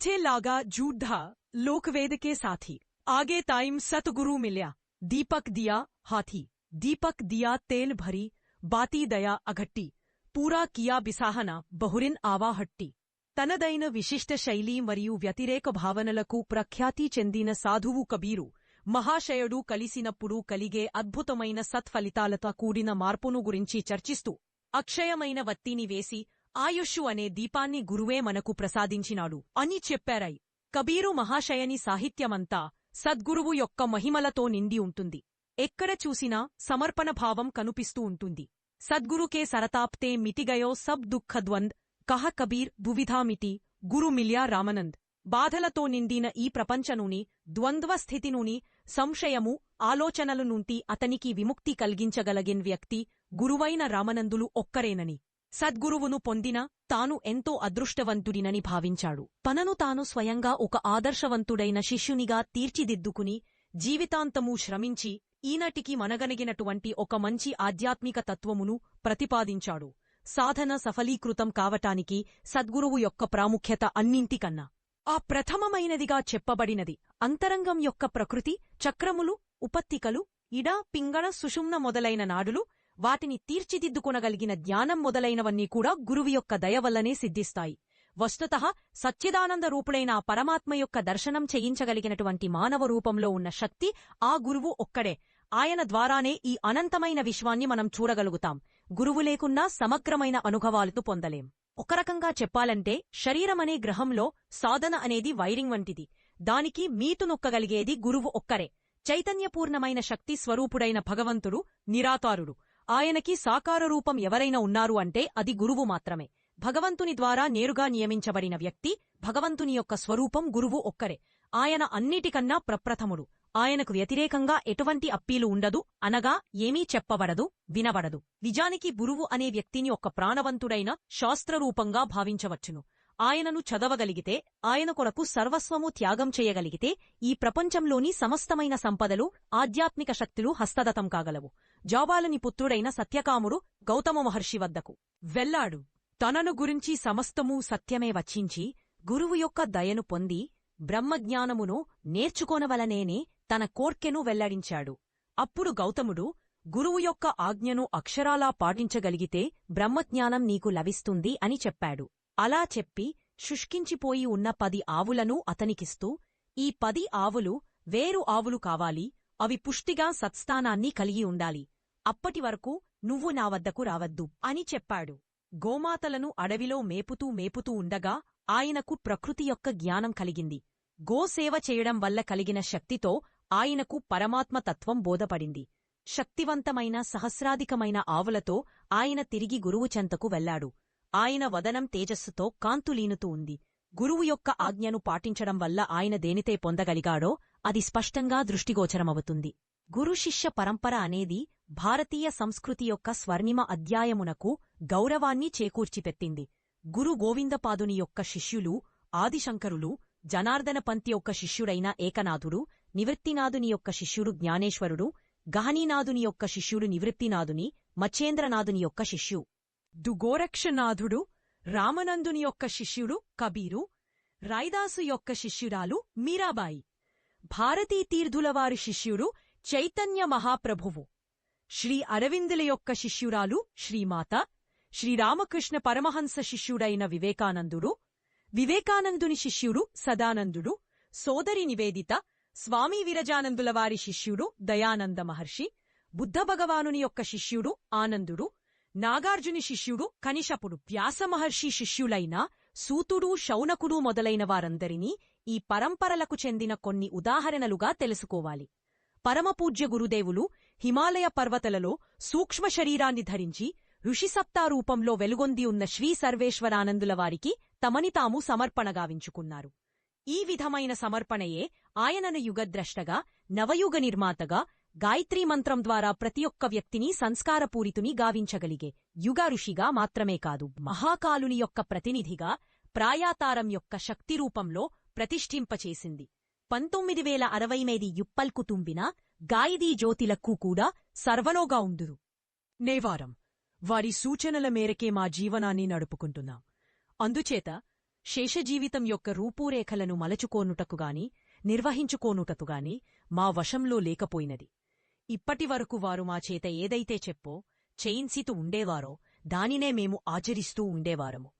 पीछे लागा जूढ़ा लोकवेद के साथी आगे टाइम सतगुरु मिल्या दीपक दिया हाथी दीपक दिया तेल भरी बाती दया अघट्टी పూరా కియా బిసాహన బహురిన్ ఆవాహట్టి తనదైన విశిష్ట శైలి మరియు వ్యతిరేక భావనలకు ప్రఖ్యాతి చెందిన సాధువు కబీరు మహాశయుడు కలిసినప్పుడు కలిగే అద్భుతమైన సత్ఫలితాలతో కూడిన మార్పును గురించి చర్చిస్తూ అక్షయమైన వత్తిని వేసి ఆయుష్షు అనే దీపాన్ని గురువే మనకు ప్రసాదించినాడు. అని చెప్పారై. కబీరు మహాశయని సాహిత్యమంతా సద్గురువు యొక్క మహిమలతో నిండి ఉంటుంది. ఎక్కడ చూసినా సమర్పణ భావం కనుపిస్తూ ఉంటుంది. సద్గురుకే సరతాప్తే మితిగయో సబ్ దుఃఖద్వంద్ కహ కబీర్ దువిధామితి గురు మిల్యా రామనంద్. బాధలతో నిండిన ఈ ప్రపంచనుని ద్వంద్వ స్థితినుని సంశయము ఆలోచనలు నుండి అతనికి విముక్తి కలిగించగలిగిన వ్యక్తి గురువైన రామనందులు ఒక్కరేనని. సద్గురువును పొందిన తాను ఎంతో అదృష్టవంతుడినని భావించాడు. తనను తాను స్వయంగా ఒక ఆదర్శవంతుడైన శిష్యునిగా తీర్చిదిద్దుకుని జీవితాంతమూ శ్రమించి ఈనాటికి మనగనగినటువంటి ఒక మంచి ఆధ్యాత్మిక తత్వమును ప్రతిపాదించాడు. సాధన సఫలీకృతం కావటానికి సద్గురువు యొక్క ప్రాముఖ్యత అన్నింటికన్నా. ఆ ప్రథమమైనదిగా చెప్పబడినది అంతరంగం యొక్క ప్రకృతి చక్రములు ఉపత్తికలు ఇడ పింగళ సుషుమ్న మొదలైన నాడులు వాటిని తీర్చిదిద్దుకొనగలిగిన జ్ఞానం మొదలైనవన్నీ కూడా గురువు యొక్క దయ వల్లనే సిద్ధిస్తాయి. వస్తుత సచ్చిదానంద రూపుడైన ఆ పరమాత్మ యొక్క దర్శనం చేయించగలిగినటువంటి మానవ రూపంలో ఉన్న శక్తి ఆ గురువు ఒక్కడే. ఆయన ద్వారానే ఈ అనంతమైన విశ్వాన్ని మనం చూడగలుగుతాం. గురువు లేకున్నా సమగ్రమైన అనుభవాలతో పొందలేం. ఒక రకంగా చెప్పాలంటే శరీరమనే గ్రహంలో సాధన అనేది వైరింగ్ వంటిది. దానికి మీతు నొక్కగలిగేది గురువు ఒక్కరే. చైతన్యపూర్ణమైన శక్తి స్వరూపుడైన భగవంతుడు నిరాతారుడు ఆయనకి సాకార రూపం ఎవరైనా ఉన్నారు అంటే అది గురువు మాత్రమే. భగవంతుని ద్వారా నేరుగా నియమించబడిన వ్యక్తి భగవంతుని యొక్క స్వరూపం గురువు ఒక్కరే. ఆయన అన్నిటికన్నా ప్రప్రథముడు. ఆయనకు వ్యతిరేకంగా ఎటువంటి అప్పీలు ఉండదు అనగా ఏమీ చెప్పబడదు వినబడదు. నిజానికి గురువు అనే వ్యక్తిని ఒక ప్రాణవంతుడైన శాస్త్రరూపంగా భావించవచ్చును. ఆయనను చదవగలిగితే ఆయన కొరకు సర్వస్వము త్యాగం చేయగలిగితే ఈ ప్రపంచంలోని సమస్తమైన సంపదలు ఆధ్యాత్మిక శక్తులు హస్తదతం కాగలవు. జాబాలని పుత్రుడైన సత్యకాముడు గౌతమ మహర్షి వద్దకు. వెళ్ళాడు తనను గురించి సమస్తమూ సత్యమే వచ్చించి గురువు యొక్క దయను పొంది బ్రహ్మజ్ఞానమును నేర్చుకోనవలనేనే తన కోర్కెను వెల్లడించాడు. అప్పుడు గౌతముడు గురువు యొక్క ఆజ్ఞను అక్షరాలా పాటించగలిగితే బ్రహ్మజ్ఞానం నీకు లభిస్తుంది అని చెప్పాడు. అలా చెప్పి శుష్కించిపోయి ఉన్న పది ఆవులను అతనికిస్తూ ఈ పది ఆవులు వేరు ఆవులు కావాలి అవి పుష్టిగా సత్స్థానాన్ని కలిగి ఉండాలి. అప్పటి వరకు నువ్వు నా వద్దకు రావద్దు అని చెప్పాడు. గోమాతలను అడవిలో మేపుతూ మేపుతూ ఉండగా ఆయనకు ప్రకృతి యొక్క జ్ఞానం కలిగింది. గోసేవ చేయడం వల్ల కలిగిన శక్తితో ఆయనకు పరమాత్మ తత్వం బోధపడింది. శక్తివంతమైన సహస్రాధికమైన ఆవులతో ఆయన తిరిగి గురువు చెంతకు వెళ్ళాడు ఆయన వదనం తేజస్సుతో కాంతులీనుతూ ఉంది. గురువు యొక్క ఆజ్ఞను పాటించడం వల్ల ఆయన దేనితే పొందగలిగాడో అది స్పష్టంగా దృష్టిగోచరమవుతుంది. గురు శిష్య పరంపర అనేది భారతీయ సంస్కృతి యొక్క స్వర్ణిమ అధ్యాయమునకు గౌరవాన్ని చేకూర్చిపెట్టింది. గురు గోవిందపాదుని యొక్క శిష్యులు ఆదిశంకరులు జనార్దనపంతి యొక్క శిష్యుడైన ఏకనాథుడు నివృత్తినాథుని యొక్క శిష్యుడు జ్ఞానేశ్వరుడు గహనీనాథుని యొక్క శిష్యుడు నివృత్తినాథుని మచ్చేంద్రనాథుని యొక్క శిష్యు. దుగోరక్షనాథుడు రామనందుని యొక్క శిష్యుడు కబీరు రైదాసు యొక్క శిష్యురాలు మీరాబాయి. భారతీ తీర్థులవారి శిష్యుడు చైతన్య మహాప్రభువు. శ్రీ అరవిందుల యొక్క శిష్యురాలు శ్రీమాత శ్రీరామకృష్ణ పరమహంస శిష్యుడైన వివేకానందుడు వివేకానందుని శిష్యుడు సదానందుడు సోదరి నివేదిత స్వామి విరజానందుల వారి శిష్యుడు దయానంద మహర్షి బుద్ధభగవానుని యొక్క శిష్యుడు ఆనందుడు నాగార్జుని శిష్యుడు కనిషపుడు వ్యాసమహర్షి శిష్యులైన సూతుడు శౌనకుడు మొదలైన వారందరినీ ఈ పరంపరలకు చెందిన కొన్ని ఉదాహరణలుగా తెలుసుకోవాలి. పరమపూజ్య గురుదేవులు హిమాలయ పర్వతలలో సూక్ష్మ శరీరాన్ని ధరించి ఋషిసప్తా రూపంలో వెలుగొంది ఉన్న శ్రీ సర్వేశ్వరానందుల వారికి తమని తాము సమర్పణగావించుకున్నారు ఈ విధమైన సమర్పణయే ఆయనను యుగద్రష్టగా నవయుగ నిర్మాతగా గాయత్రీ మంత్రం ద్వారా ప్రతి ఒక్క వ్యక్తిని సంస్కారపూరితుని గావించగలిగే యుగ ఋషిగా మాత్రమే కాదు మహాకాలుని యొక్క ప్రతినిధిగా ప్రాయాతారం యొక్క శక్తి రూపంలో ప్రతిష్ఠింపచేసింది. పంతొమ్మిది వేల అరవై మేది యుప్పల్కు తుంబిన గాయిదీ జ్యోతిలకు కూడా సర్వలోగా ఉందురు. నేవారం వారి సూచనల మేరకే మా జీవనాన్ని నడుపుకుంటున్నాం. అందుచేత శేషజీవితం యొక్క రూపురేఖలను మలచుకోనుటకుగాని నిర్వహించుకోనుటకుగాని మా వశంలో లేకపోయినది. ఇప్పటివరకు వారు మా చేత ఏదైతే చెప్పో చేయించితూ ఉండేవారో దానినే మేము ఆచరిస్తూ ఉండేవారము.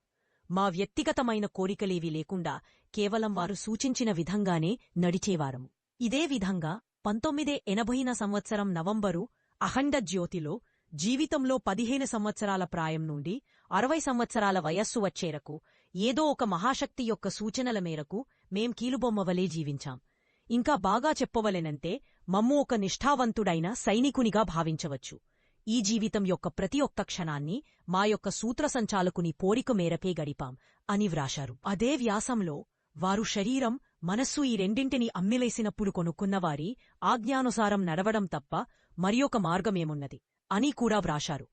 మా వ్యక్తిగతమైన కోరికలేవి లేకుండా కేవలం వారు సూచించిన విధంగానే నడిచేవారము. ఇదే విధంగా పంతొమ్మిదే ఎనభైన సంవత్సరం నవంబరు అఖండ జ్యోతిలో జీవితంలో పదిహేను సంవత్సరాల ప్రాయం నుండి అరవై సంవత్సరాల వయస్సు వచ్చేరకు ఏదో ఒక మహాశక్తి యొక్క సూచనల మేరకు మేం కీలుబొమ్మవలే జీవించాం. ఇంకా బాగా చెప్పవలెనంటే మమ్ము ఒక నిష్ఠావంతుడైన సైనికునిగా భావించవచ్చు. ఈ జీవితం యొక్క ప్రతి ఒక్క క్షణాన్ని మా యొక్క సూత్రసంచాలకుని పోరిక మేరకే గడిపాం అని వ్రాశారు. అదే వ్యాసంలో వారు శరీరం మనస్సు ఈ రెండింటిని అమ్మిలేసినప్పుడు కొనుక్కున్నవారి ఆజ్ఞానుసారం నడవడం తప్ప మరియొక మార్గమేమున్నది? అని కూడా వ్రాశారు.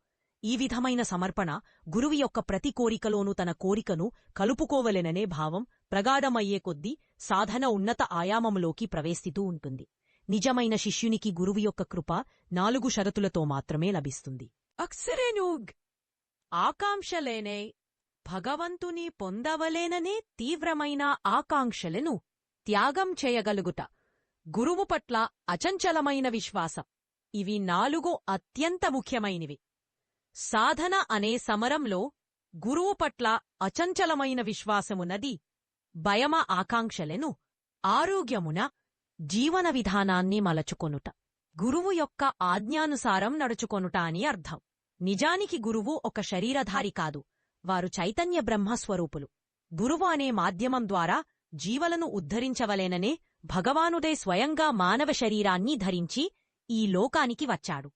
ఈ విధమైన సమర్పణ గురువు యొక్క ప్రతి కోరికలోనూ తన కోరికను కలుపుకోవలెననే భావం ప్రగాఢమయ్యే కొద్దీ సాధన ఉన్నత ఆయామములోకి ప్రవేశిస్తూ ఉంటుంది. నిజమైన శిష్యునికి గురువు యొక్క కృప నాలుగు షరతులతో మాత్రమే లభిస్తుంది. అక్సరేనూగ్ ఆకాంక్షలేనే భగవంతుని పొందవలేననే తీవ్రమైన ఆకాంక్షలను త్యాగం చేయగలుగుట గురువు పట్ల అచంచలమైన విశ్వాసం. ఇవి నాలుగు అత్యంత ముఖ్యమైనవి. సాధన అనే సమరంలో గురువు పట్ల అచంచలమైన విశ్వాసమునది భయమ ఆకాంక్షలను ఆరోగ్యమున జీవన విధానాన్ని మలచుకొనుట. గురువు యొక్క ఆజ్ఞానుసారం నడుచుకొనుట అని అర్థం. నిజానికి గురువు ఒక శరీరధారి కాదు. వారు చైతన్య బ్రహ్మస్వరూపులు. గురువు అనే మాధ్యమం ద్వారా జీవలను ఉద్ధరించవలేననే భగవానుడే స్వయంగా మానవ శరీరాన్ని ధరించి ఈ లోకానికి వచ్చాడు.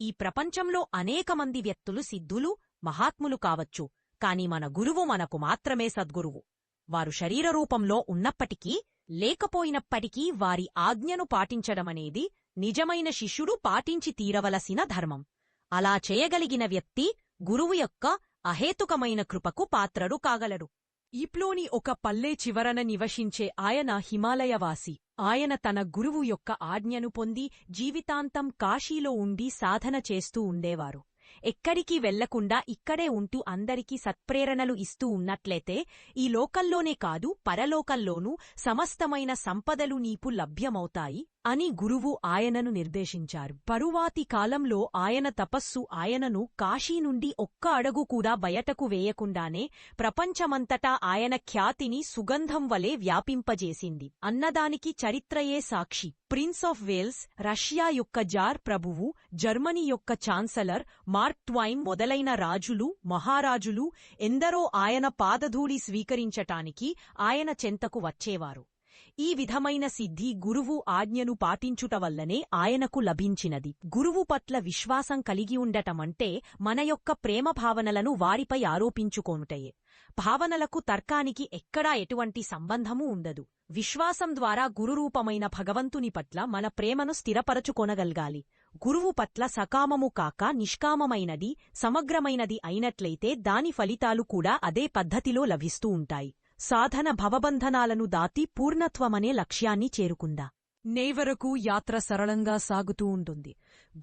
ఈ ప్రపంచంలో అనేకమంది వ్యక్తులు సిద్ధులు మహాత్ములు కావచ్చు కాని మన గురువు మనకు మాత్రమే సద్గురువు. వారు శరీర రూపంలో ఉన్నప్పటికీ లేకపోయినప్పటికీ వారి ఆజ్ఞను పాటించడమనేది నిజమైన శిష్యుడు పాటించి తీరవలసిన ధర్మం. అలా చేయగలిగిన వ్యక్తి గురువు యొక్క అహేతుకమైన కృపకు పాత్రడు కాగలడు. ఈప్లోని ఒక పల్లె చివరన నివసించే ఆయన హిమాలయవాసి. ఆయన తన గురువు యొక్క ఆజ్ఞను పొంది జీవితాంతం కాశీలో ఉండి సాధన చేస్తూ ఉండేవారు. ఎక్కడికి వెళ్ళకుండా ఇక్కడే ఉంటూ అందరికీ సత్ప్రేరణలు ఇస్తూ ఉన్నట్లయితే ఈ లోకల్లోనే కాదు పరలోకల్లోనూ సమస్తమైన సంపదలు నీపు లభ్యమవుతాయి. అని గురువు ఆయనను నిర్దేశించారు. పరువాతి కాలంలో ఆయన తపస్సు ఆయనను కాశీ నుండి ఒక్క అడుగు కూడా బయటకు వేయకుండానే ప్రపంచమంతటా ఆయన ఖ్యాతిని సుగంధం వలె వ్యాపింపజేసింది. అన్నదానికి చరిత్రయే సాక్షి. ప్రిన్స్ ఆఫ్ వేల్స్ రష్యా యొక్క జార్ ప్రభువు జర్మనీ యొక్క ఛాన్సలర్ మార్క్ ట్వైన్ మొదలైన రాజులు మహారాజులు ఎందరో ఆయన పాదధూళి స్వీకరించటానికి ఆయన చెంతకు వచ్చేవారు. ఈ విధమైన సిద్ధి గురువు ఆజ్ఞను పాటించుట వల్లనే ఆయనకు లభించినది. గురువు పట్ల విశ్వాసం కలిగి ఉండటమంటే మన యొక్క ప్రేమ భావనలను వారిపై ఆరోపించుకోనుటయే. భావనలకు తర్కానికి ఎక్కడా ఎటువంటి సంబంధమూ ఉండదు. విశ్వాసం ద్వారా గురురూపమైన భగవంతుని పట్ల మన ప్రేమను స్థిరపరచుకొనగలగాలి. గురువు పట్ల సకామము కాక నిష్కామమైనది సమగ్రమైనది అయినట్లయితే దాని ఫలితాలు కూడా అదే పద్ధతిలో లభిస్తూ ఉంటాయి. సాధన భవబంధనాలను దాటి పూర్ణత్వమనే లక్ష్యాన్ని చేరుకుందా. నేవరకు యాత్ర సరళంగా సాగుతూ ఉంటుంది.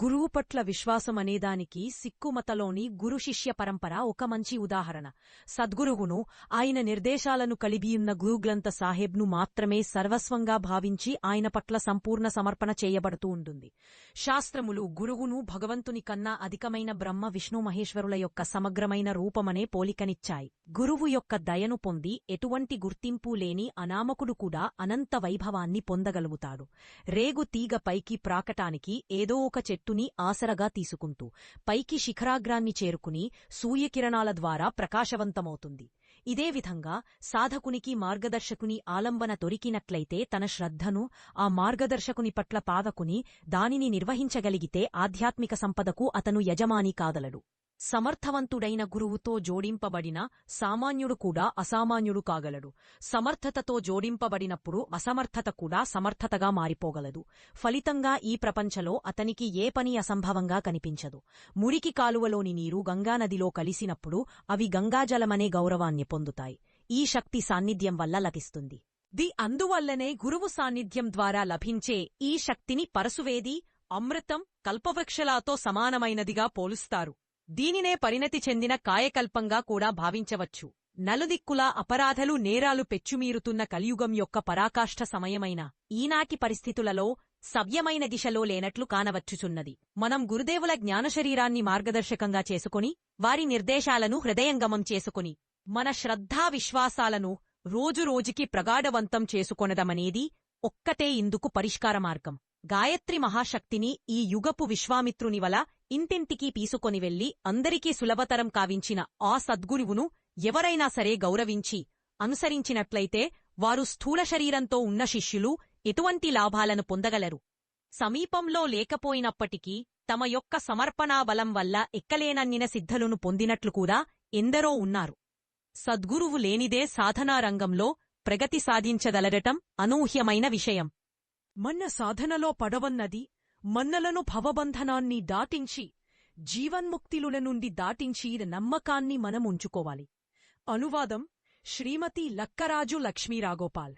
గురువు పట్ల విశ్వాసమనేదానికి సిక్కుమతలోని గురు శిష్య పరంపర ఒక మంచి ఉదాహరణ. సద్గురువును ఆయన నిర్దేశాలను కలిగియున్న గురుగ్రంథ సాహెబ్ను మాత్రమే సర్వస్వంగా భావించి ఆయన పట్ల సంపూర్ణ సమర్పణ చేయబడుతూ ఉంటుంది. శాస్త్రములు గురువును భగవంతుని కన్నా అధికమైన బ్రహ్మ విష్ణు మహేశ్వరుల యొక్క సమగ్రమైన రూపమనే పోలికనిచ్చాయి. గురువు యొక్క దయను పొంది ఎటువంటి గుర్తింపు లేని అనామకుడు కూడా అనంత వైభవాన్ని పొందగలుగుతాడు. రేగు తీగ పైకి ప్రాకటానికి ఏదో ఒక చెట్టుని ఆసరగా తీసుకుంటూ పైకి శిఖరాగ్రాన్ని చేరుకుని సూర్యకిరణాల ద్వారా ప్రకాశవంతమవుతుంది. ఇదే విధంగా సాధకునికి మార్గదర్శకుని ఆలంబన దొరికినట్లయితే తన శ్రద్ధను ఆ మార్గదర్శకుని పట్ల పాదకుని దానిని నిర్వహించగలిగితే ఆధ్యాత్మిక సంపదకు అతను యజమాని కాదలడు సమర్థవంతుడైన గురువుతో జోడింపబడిన సామాన్యుడు కూడా అసామాన్యుడు కాగలడు. సమర్థతతో జోడింపబడినప్పుడు అసమర్థత కూడా సమర్థతగా మారిపోగలదు. ఫలితంగా ఈ ప్రపంచలో అతనికి ఏ పని అసంభవంగా కనిపించదు. మురికి కాలువలోని నీరు గంగానదిలో కలిసినప్పుడు అవి గంగాజలమనే గౌరవాన్ని పొందుతాయి. ఈ శక్తి సాన్నిధ్యం వల్ల లభిస్తుంది. ది అందువల్లనే గురువు సాన్నిధ్యం ద్వారా లభించే ఈ శక్తిని పరసువేది అమృతం కల్పవృక్షలాతో సమానమైనదిగా పోలుస్తారు. దీనినే పరిణతి చెందిన కాయకల్పంగా కూడా భావించవచ్చు. నలుదిక్కులా అపరాధలు నేరాలు పెచ్చుమీరుతున్న కలియుగం యొక్క పరాకాష్ఠ సమయమైన ఈనాటి పరిస్థితులలో సవ్యమైన దిశలో లేనట్లు కానవచ్చుచున్నది. మనం గురుదేవుల జ్ఞానశరీరాన్ని మార్గదర్శకంగా చేసుకుని వారి నిర్దేశాలను హృదయంగమం చేసుకుని మన శ్రద్ధా విశ్వాసాలను రోజురోజుకి ప్రగాఢవంతం చేసుకొనదమనేది ఒక్కటే ఇందుకు పరిష్కార మార్గం గాయత్రి మహాశక్తిని ఈ యుగపు విశ్వామిత్రుని వల ఇంటింటికీ తీసుకొని వెళ్ళి అందరికీ సులభతరం కావించిన ఆ సద్గురువును ఎవరైనా సరే గౌరవించి అనుసరించినట్లయితే వారు స్థూల శరీరంతో ఉన్న శిష్యులు ఎటువంటి లాభాలను పొందగలరు. సమీపంలో లేకపోయినప్పటికీ తమ యొక్క సమర్పణా బలం వల్ల ఎక్కలేనన్నిన సిద్ధులను పొందినట్లు కూడా ఎందరో ఉన్నారు. సద్గురువు లేనిదే సాధనా రంగంలో ప్రగతి సాధించగలరటం అనూహ్యమైన విషయం. మన సాధనలో పడవన్నది మన్నలను భవబంధనాన్ని దాటించి జీవన్ముక్తిలుల నుండి దాటించి నమ్మకాన్ని మనం ఉంచుకోవాలి. అనువాదం శ్రీమతి లక్కరాజు లక్ష్మీరాగోపాల్